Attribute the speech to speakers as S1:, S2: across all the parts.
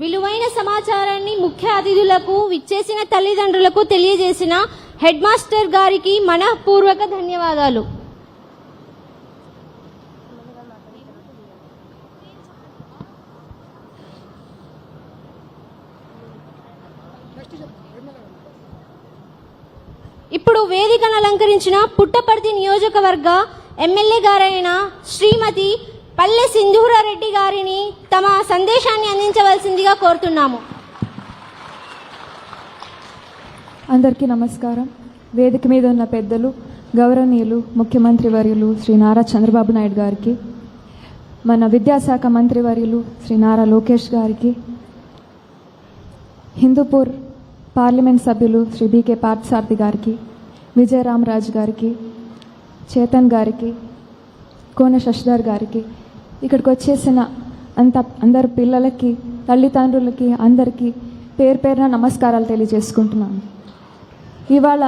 S1: విలువైన సమాచారాన్ని ముఖ్య అతిథులకు విచ్చేసిన తల్లిదండ్రులకు తెలియజేసిన హెడ్ మాస్టర్ గారికి మనఃపూర్వక ధన్యవాదాలు. ఇప్పుడు వేదికను అలంకరించిన పుట్టపర్తి నియోజకవర్గ ఎమ్మెల్యే గారైన శ్రీమతి పల్లె సింధూరారెడ్డి గారిని తమ సందేశాన్ని అందించవలసిందిగా కోరుతున్నాము.
S2: అందరికీ నమస్కారం. వేదిక మీద ఉన్న పెద్దలు గౌరవనీయులు ముఖ్యమంత్రి వర్యులు శ్రీ నారా చంద్రబాబు నాయుడు గారికి మన విద్యాశాఖ మంత్రి వర్యులు శ్రీ నారా లోకేష్ గారికి హిందూపూర్ పార్లమెంట్ సభ్యులు శ్రీ బీకే పార్థసారథి గారికి విజయరామరాజు గారికి చేతన్ గారికి కోన శశిధర్ గారికి ఇక్కడికి వచ్చేసిన అంత అందరు పిల్లలకి తల్లిదండ్రులకి అందరికీ పేరు పేరున నమస్కారాలు తెలియజేసుకుంటున్నాను. ఇవాళ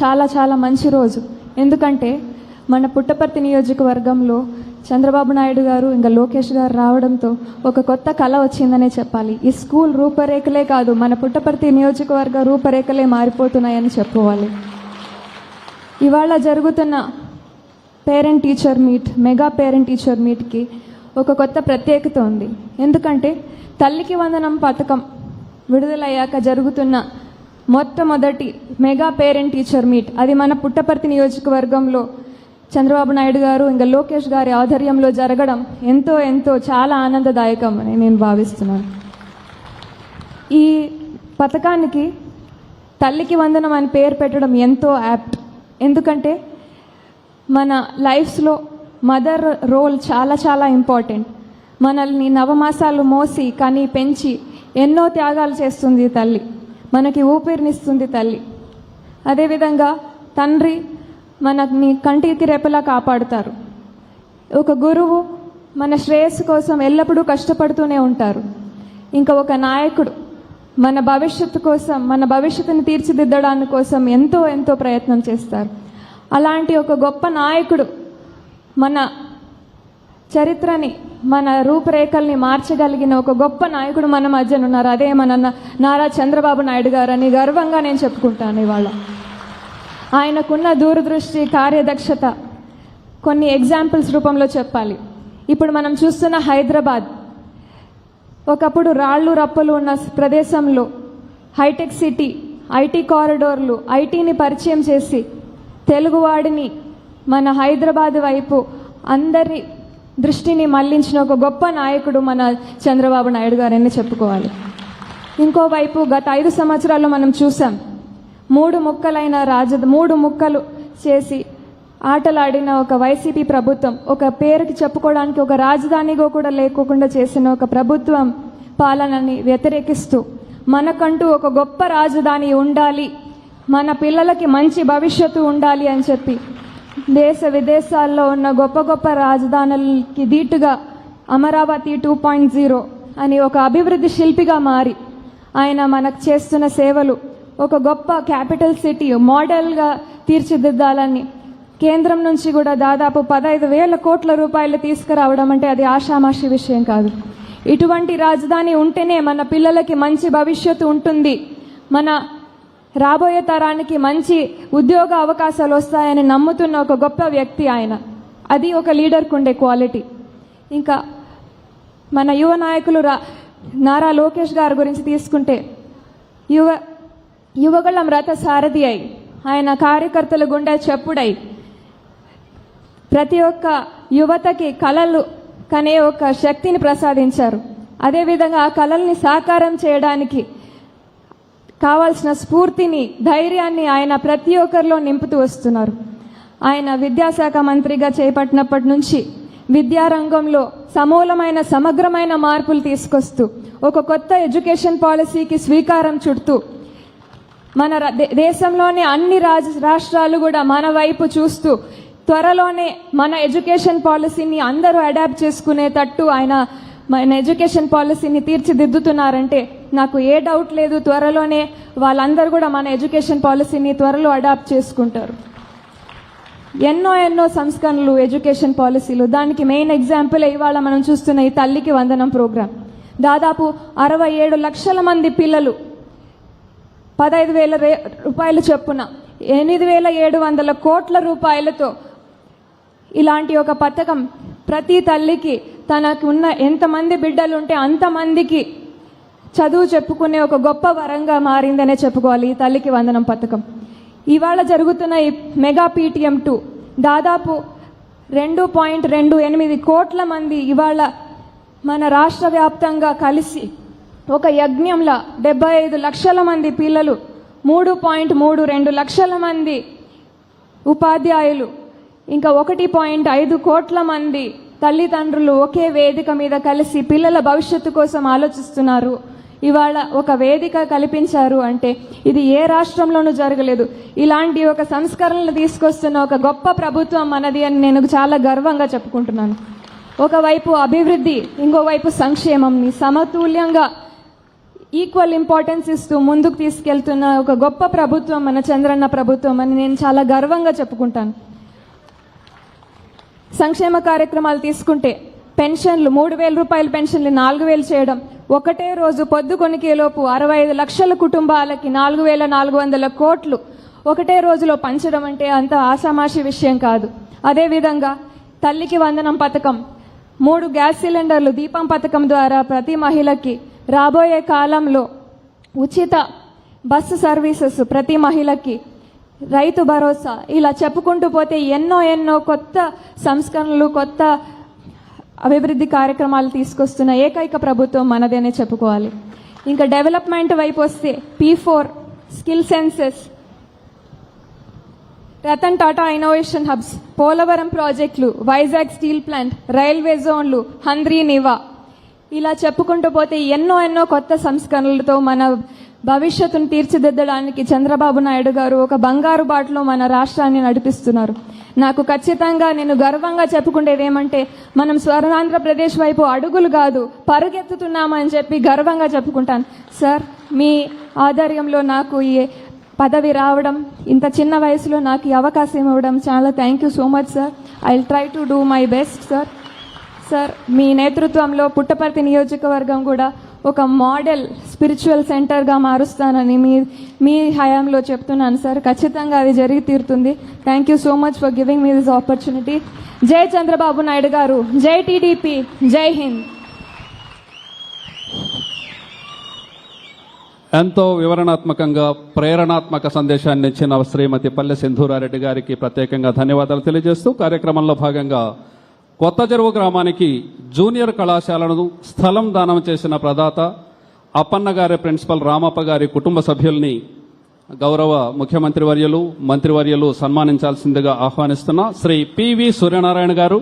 S2: చాలా చాలా మంచి రోజు. ఎందుకంటే మన పుట్టపర్తి నియోజకవర్గంలో చంద్రబాబు నాయుడు గారు ఇంకా లోకేష్ గారు రావడంతో ఒక కొత్త కళ వచ్చిందనే చెప్పాలి. ఈ స్కూల్ రూపరేఖలే కాదు మన పుట్టపర్తి నియోజకవర్గ రూపరేఖలే మారిపోతున్నాయని చెప్పుకోవాలి. ఇవాళ జరుగుతున్న parent teacher meet mega parent teacher మీట్కి ఒక కొత్త ప్రత్యేకత ఉంది. ఎందుకంటే తల్లికి వందనం పథకం విడుదలయ్యాక జరుగుతున్న మొట్టమొదటి మెగా పేరెంట్ టీచర్ మీట్ అది మన పుట్టపర్తి నియోజకవర్గంలో చంద్రబాబు నాయుడు గారు ఇంకా లోకేష్ గారి ఆధ్వర్యంలో జరగడం ఎంతో ఎంతో చాలా ఆనందదాయకం అని నేను భావిస్తున్నాను. ఈ పథకానికి తల్లికి వందనం అని పేరు పెట్టడం ఎంతో యాప్ట్ ఎందుకంటే మన లైఫ్స్లో మదర్ రోల్ చాలా చాలా ఇంపార్టెంట్ మనల్ని నవమాసాలు మోసి కని పెంచి ఎన్నో త్యాగాలు చేస్తుంది తల్లి. మనకి ఊపిరినిస్తుంది తల్లి. అదేవిధంగా తండ్రి మనని కంటికి రేపలా కాపాడుతారు. ఒక గురువు మన శ్రేయస్సు కోసం ఎల్లప్పుడూ కష్టపడుతూనే ఉంటారు. ఇంకా ఒక నాయకుడు మన భవిష్యత్తు కోసం మన భవిష్యత్తుని తీర్చిదిద్దడానికి కోసం ఎంతో ఎంతో ప్రయత్నం చేస్తారు. అలాంటి ఒక గొప్ప నాయకుడు మన చరిత్రని మన రూపురేఖల్ని మార్చగలిగిన ఒక గొప్ప నాయకుడు మన మధ్యన ఉన్నారు. అదే మన నారా చంద్రబాబు నాయుడు గారని గర్వంగా నేను చెప్పుకుంటాను ఇవాళ. ఆయనకున్న దూరదృష్టి కార్యదక్షత కొన్ని ఎగ్జాంపుల్స్ రూపంలో చెప్పాలి. ఇప్పుడు మనం చూస్తున్న హైదరాబాద్. ఒకప్పుడు రాళ్ళు రప్పలు ఉన్న ప్రదేశంలో హైటెక్ సిటీ ఐటీ కారిడోర్లు ఐటీని పరిచయం చేసి తెలుగువాడిని మన హైదరాబాద్ వైపు అందరి దృష్టిని మళ్ళించిన ఒక గొప్ప నాయకుడు మన చంద్రబాబు నాయుడు గారని చెప్పుకోవాలి. ఇంకోవైపు గత ఐదు సంవత్సరాల్లో మనం చూసాం మూడు ముక్కలైన రాజ మూడు ముక్కలు చేసి ఆటలాడిన ఒక వైసీపీ ప్రభుత్వం ఒక పేరుకి చెప్పుకోవడానికి ఒక రాజధానిగా కూడా లేకోకుండా చేసిన ఒక ప్రభుత్వం పాలనని వ్యతిరేకిస్తూ మనకంటూ ఒక గొప్ప రాజధాని ఉండాలి మన పిల్లలకి మంచి భవిష్యత్తు ఉండాలి అని చెప్పి దేశ విదేశాల్లో ఉన్న గొప్ప గొప్ప రాజధానులకి దీటుగా అమరావతి టూ పాయింట్ జీరో అని ఒక అభివృద్ధి శిల్పిగా మారి ఆయన మనకు చేస్తున్న సేవలు ఒక గొప్ప క్యాపిటల్ సిటీ మోడల్గా తీర్చిదిద్దాలని కేంద్రం నుంచి కూడా దాదాపు పదహైదు వేల కోట్ల రూపాయలు తీసుకురావడం అంటే అది ఆషామాషి విషయం కాదు. ఇటువంటి రాజధాని ఉంటేనే మన పిల్లలకి మంచి భవిష్యత్తు ఉంటుంది. మన రాబోయే తరానికి మంచి ఉద్యోగ అవకాశాలు వస్తాయని నమ్ముతున్న ఒక గొప్ప వ్యక్తి ఆయన. అది ఒక లీడర్కు ఉండే క్వాలిటీ. ఇంకా మన యువ నాయకులు రా నారా లోకేష్ గారి గురించి తీసుకుంటే యువ యువగళం రథ సారథి అయి ఆయన కార్యకర్తల గుండె చెప్పుడై ప్రతి ఒక్క యువతకి కళలు కనే ఒక శక్తిని ప్రసాదించారు. అదేవిధంగా ఆ కళల్ని సాకారం చేయడానికి కావాల్సిన స్ఫూర్తిని ధైర్యాన్ని ఆయన ప్రతి ఒక్కరిలో నింపుతూ వస్తున్నారు. ఆయన విద్యాశాఖ మంత్రిగా చేపట్టినప్పటి నుంచి విద్యారంగంలో సమూలమైన సమగ్రమైన మార్పులు తీసుకొస్తూ ఒక కొత్త ఎడ్యుకేషన్ పాలసీకి స్వీకారం చుడుతూ మన దేశంలోని అన్ని రాజ రాష్ట్రాలు కూడా మన వైపు చూస్తూ త్వరలోనే మన ఎడ్యుకేషన్ పాలసీని అందరూ అడాప్ట్ చేసుకునేటట్టు ఆయన మన ఎడ్యుకేషన్ పాలసీని తీర్చిదిద్దుతున్నారంటే నాకు ఏ డౌట్ లేదు. త్వరలోనే వాళ్ళందరూ కూడా మన ఎడ్యుకేషన్ పాలసీని త్వరలో అడాప్ట్ చేసుకుంటారు. ఎన్నో ఎన్నో సంస్కరణలు ఎడ్యుకేషన్ పాలసీలు. దానికి మెయిన్ ఎగ్జాంపుల్ ఇవాళ మనం చూస్తున్న ఈ తల్లికి వందనం ప్రోగ్రాం. దాదాపు అరవై ఏడు లక్షల మంది పిల్లలు పదహైదు వేల రే- రూపాయలు చొప్పున ఎనిమిది వేల ఏడు వందల కోట్ల రూపాయలతో ఇలాంటి ఒక పథకం ప్రతి తల్లికి తనకు ఉన్న ఎంతమంది బిడ్డలు ఉంటే అంతమందికి చదువు చెప్పుకునే ఒక గొప్ప వరంగా మారిందనే చెప్పుకోవాలి. ఈ తల్లికి వందనం పథకం. ఇవాళ జరుగుతున్న ఈ మెగా పీటీఎం టూ దాదాపు రెండు పాయింట్ రెండు ఎనిమిది కోట్ల మంది ఇవాళ మన రాష్ట్ర వ్యాప్తంగా కలిసి ఒక యజ్ఞంలా డెబ్బై ఐదు లక్షల మంది పిల్లలు మూడు పాయింట్ మూడు రెండు లక్షల మంది ఉపాధ్యాయులు ఇంకా ఒకటి పాయింట్ ఐదు కోట్ల మంది తల్లిదండ్రులు ఒకే వేదిక మీద కలిసి పిల్లల భవిష్యత్తు కోసం ఆలోచిస్తున్నారు. ఇవాళ ఒక వేదిక కల్పించారు అంటే ఇది ఏ రాష్ట్రంలోనూ జరగలేదు. ఇలాంటి ఒక సంస్కరణలు తీసుకొస్తున్న ఒక గొప్ప ప్రభుత్వం మనది అని నేను చాలా గర్వంగా చెప్పుకుంటున్నాను. ఒకవైపు అభివృద్ధి ఇంకోవైపు సంక్షేమంని సమతుల్యంగా ఈక్వల్ ఇంపార్టెన్స్ ఇస్తూ ముందుకు తీసుకెళ్తున్న ఒక గొప్ప ప్రభుత్వం మన చంద్రన్న ప్రభుత్వం అని నేను చాలా గర్వంగా చెప్పుకుంటాను. సంక్షేమ కార్యక్రమాలు తీసుకుంటే పెన్షన్లు మూడు వేల రూపాయల పెన్షన్లు నాలుగు వేలు చేయడం. ఒకటే రోజు పొద్దు కొనికేలోపు అరవై ఐదు లక్షల కుటుంబాలకి నాలుగు వేల నాలుగు వందల కోట్లు ఒకటే రోజులో పంచడం అంటే అంత ఆషామాషి విషయం కాదు. అదేవిధంగా తల్లికి వందనం పథకం మూడు గ్యాస్ సిలిండర్లు దీపం పథకం ద్వారా ప్రతి మహిళకి రాబోయే కాలంలో ఉచిత బస్సు సర్వీసెస్ ప్రతి మహిళకి రైతు భరోసా. ఇలా చెప్పుకుంటూ పోతే ఎన్నో ఎన్నో కొత్త సంస్కరణలు కొత్త అభివృద్ధి కార్యక్రమాలు తీసుకొస్తున్న ఏకైక ప్రభుత్వం మనదేనే చెప్పుకోవాలి. ఇంకా డెవలప్మెంట్ వైపు వస్తే P four skill census Ratan Tata innovation hubs Polavaram ప్రాజెక్టులు వైజాగ్ స్టీల్ ప్లాంట్ రైల్వే జోన్లు హంద్రీ నివా. ఇలా చెప్పుకుంటూ పోతే ఎన్నో ఎన్నో కొత్త సంస్కరణలతో మన భవిష్యత్తును తీర్చిదిద్దడానికి చంద్రబాబు నాయుడు గారు ఒక బంగారు బాటలో మన రాష్ట్రాన్ని నడిపిస్తున్నారు. నాకు ఖచ్చితంగా నేను గర్వంగా చెప్పుకునేది ఏమంటే మనం స్వర్ణాంధ్రప్రదేశ్ వైపు అడుగులు కాదు పరుగెత్తుతున్నామని చెప్పి గర్వంగా చెప్పుకుంటాను. సార్ మీ ఆధ్వర్యంలో నాకు ఈ పదవి రావడం ఇంత చిన్న వయసులో నాకు ఈ అవకాశం ఇవ్వడం చాలా thank you so much sir I try to do my best sir sir మీ నేతృత్వంలో పుట్టపర్తి నియోజకవర్గం కూడా ఒక మోడల్ స్పిరిచువల్ సెంటర్గా మారుస్తానని మీ మీ హయాంలో చెప్తున్నాను సార్. ఖచ్చితంగా అది జరిగి తీరుతుంది. Thank you so much for giving me this opportunity జై చంద్రబాబు నాయుడు గారు. జై టీడీపీ. జై హింద్.
S3: ఎంతో వివరణాత్మకంగా ప్రేరణాత్మక సందేశాన్ని ఇచ్చిన శ్రీమతి పల్లె సింధూరారెడ్డి గారికి ప్రత్యేకంగా ధన్యవాదాలు తెలియజేస్తూ కార్యక్రమంలో భాగంగా కొత్త చెరువు గ్రామానికి జూనియర్ కళాశాలను స్థలం దానం చేసిన ప్రదాత అప్పన్న గారి ప్రిన్సిపల్ రామప్ప గారి కుటుంబ సభ్యుల్ని గౌరవ ముఖ్యమంత్రి వర్యులు మంత్రివర్యులు సన్మానించాల్సిందిగా ఆహ్వానిస్తున్న శ్రీ పివి సూర్యనారాయణ గారు.